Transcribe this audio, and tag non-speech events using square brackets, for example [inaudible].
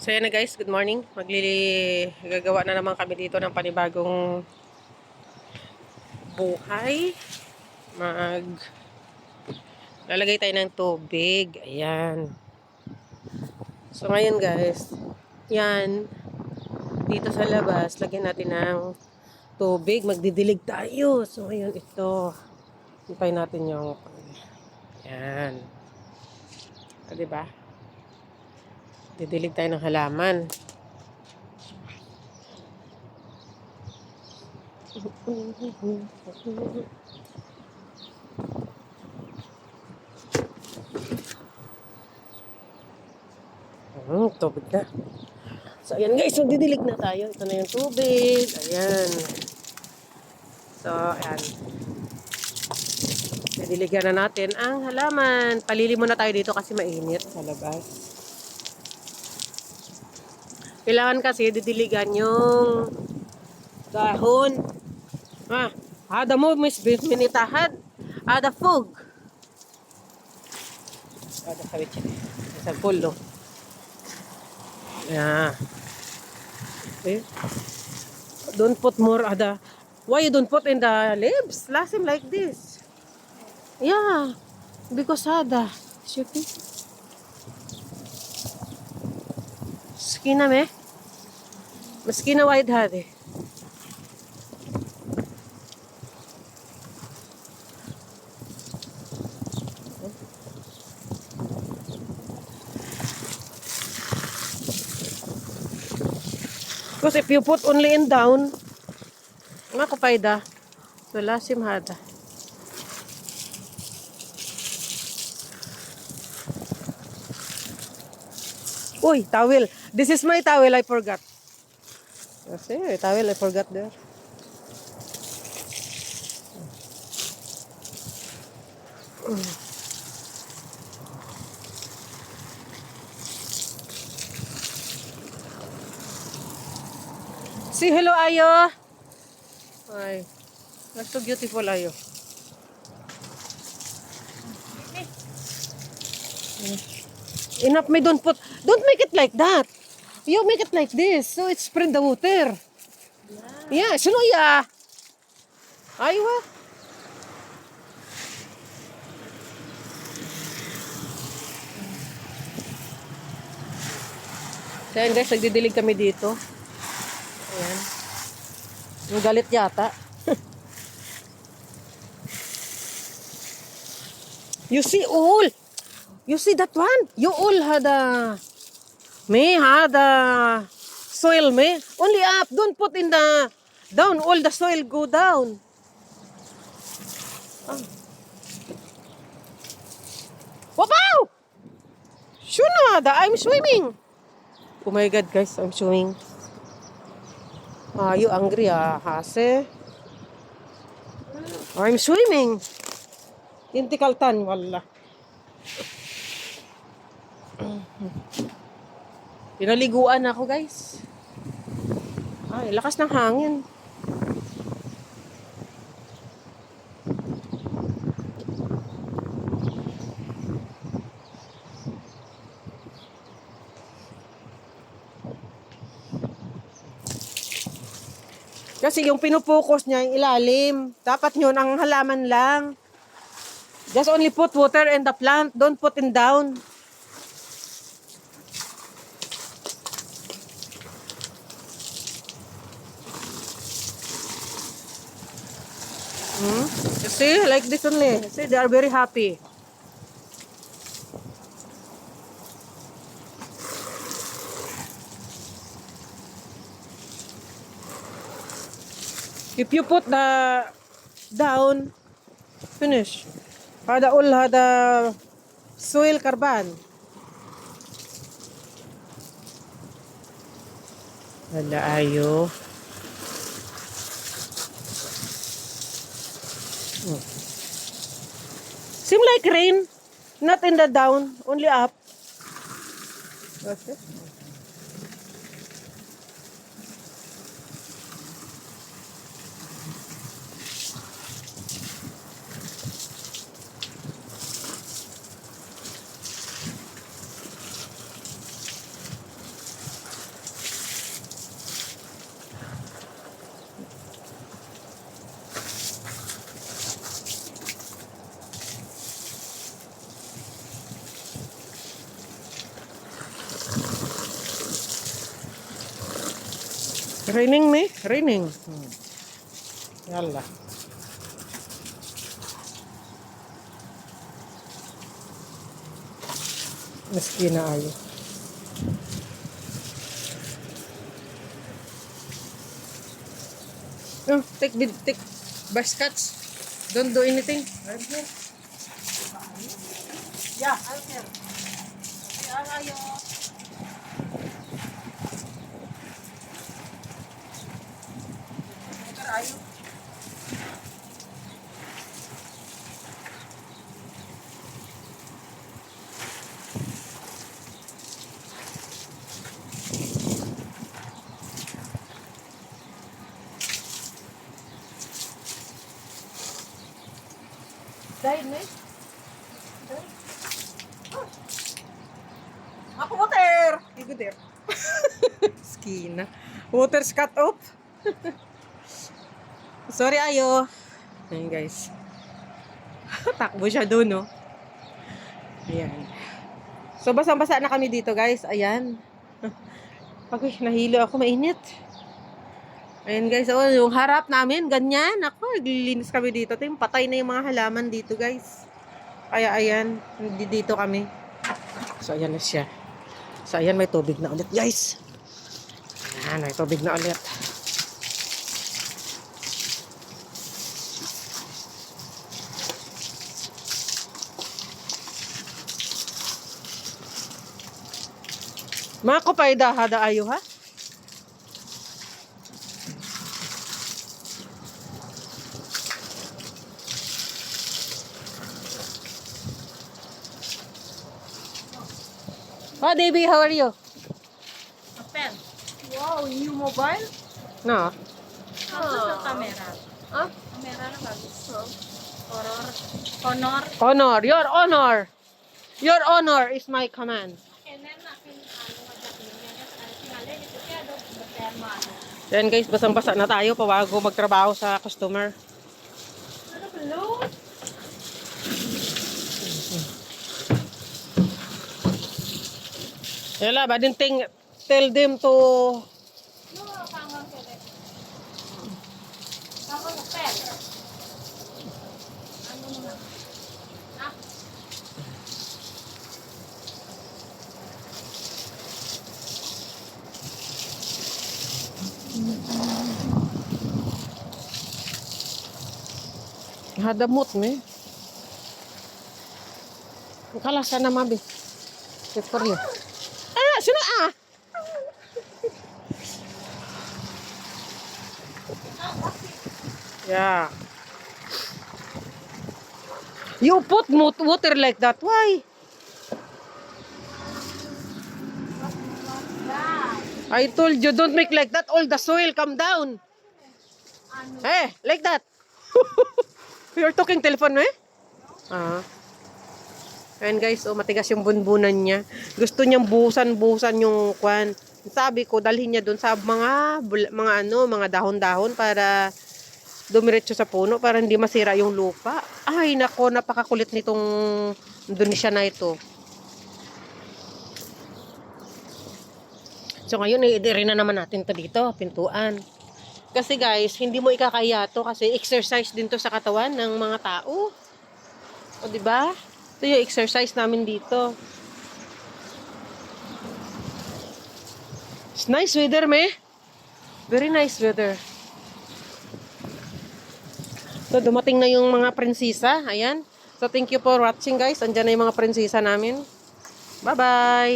So yan na guys, good morning. Maglili gagawa na naman kami dito ng panibagong buhay. Mag lalagay tayo ng tubig. Ayan. So ngayon guys, yan dito sa labas, lagyan natin ng tubig. Magdidilig tayo. So ngayon ito. Hintay natin yung yan. O, diba? Didilig tayo ng halaman. Hmm, tubig na. So, ayan guys, magdidilig na tayo. Ito na yung tubig. Ayan. So, ayan. Didiligan na natin ang halaman. Palili muna tayo dito kasi mainit sa labas. Kailangan kasi didiligan yung dahon. Ha? Hada mo, mis minitahad. Hada fog. Hada sa witch. Sa pulo. Yeah. Okay. Don't put more ada. Why you don't put in the leaves? Last him like this. Yeah. Because ada. Should Skina me. Maskina white hadi. Because if you put only in down, nga kapayda, wala simhada. Uy, towel. This is my towel, I forgot. Kasi, towel, I forgot there. Say hello, Ayo. Ay, that's so beautiful, Ayo. Enough, me don't put, don't it like that. You make it like this, so it spread the water. Yeah, suno ya. Aywa. So yan guys, nagdidilig kami dito. Ayan. Yung galit yata. [laughs] you see all. You see that one? You all had a... May had a soil, may. Only up. Don't put in the... Down. All the soil go down. Ah. Wapaw! Shunada, I'm swimming. Oh my God, guys, I'm swimming. Are you angry, ah, Hase? I'm swimming. Intikaltan, wala. Pinaliguan ako, guys. Ay, lakas ng hangin. Kasi yung pinupokus niya, yung ilalim. Dapat yun, ang halaman lang. Just only put water in the plant. Don't put in down. Hmm? See, like this only. See, they are very happy. If you put the down, finish. Hada all hada soil carbon. Wala ayo. Oh. Seem like rain, not in the down, only up. Okay. Raining, me? Raining. Hmm. Yalla. Maski na ayo. Oh, take take bus cuts. Don't do anything. Yeah, I'm here. Ay, ayayo. Ayayo. Dahil na Ako water. Igo there. [laughs] Skina. Water's cut off. [laughs] Sorry, ayo. Ayan, guys. [laughs] Takbo siya doon, no? Ayan. So, basang-basa na kami dito, guys. Ayan. [laughs] Pag nahilo ako, mainit. Ayan, guys. Oh, yung harap namin, ganyan. Ako, naglilinis kami dito. Ito yung patay na yung mga halaman dito, guys. Kaya, ayan. Dito kami. So, ayan na siya. So, ayan, may tubig na ulit, guys. Ayan, may tubig na ulit. Mga kupay da, hada ayo ha? Oh, Davey, how are you? Pen. Wow, new mobile? No. Ano sa camera? Ah? Camera na bagus. So, horror. Honor. Honor, your honor. Your honor is my command. And then, akin, ano, magdating niya. Tingalin, ito kaya daw, berma, ano. Yan guys, basang-basa na tayo pawago magtrabaho sa customer. Hello? Yala, ba tell them to No, kangang kere. Kangang na pen. Ano naman? Ah, hadamot me. Kalasa na mabi. For you. Ah, sino ah? Yeah. You put water like that. Why? I told you don't make like that. All the soil come down. Ano? Eh, like that. [laughs] You're talking telephone, eh? Ah. Ayan guys, oh, matigas yung bunbunan niya. Gusto niyang buhusan-buhusan yung kwan. Sabi ko, dalhin niya doon sa mga, mga ano, mga dahon-dahon para dumiretso sa puno para hindi masira yung lupa. Ay, nako, napakakulit nitong Indonesia na ito. So ngayon, i-rin na naman natin to dito, pintuan. Kasi guys, hindi mo ikakaya to kasi exercise din to sa katawan ng mga tao. O di ba? Ito yung exercise namin dito. It's nice weather, me. Very nice weather. So, dumating na yung mga prinsesa. Ayan. So, thank you for watching, guys. Andyan na yung mga prinsesa namin. Bye-bye!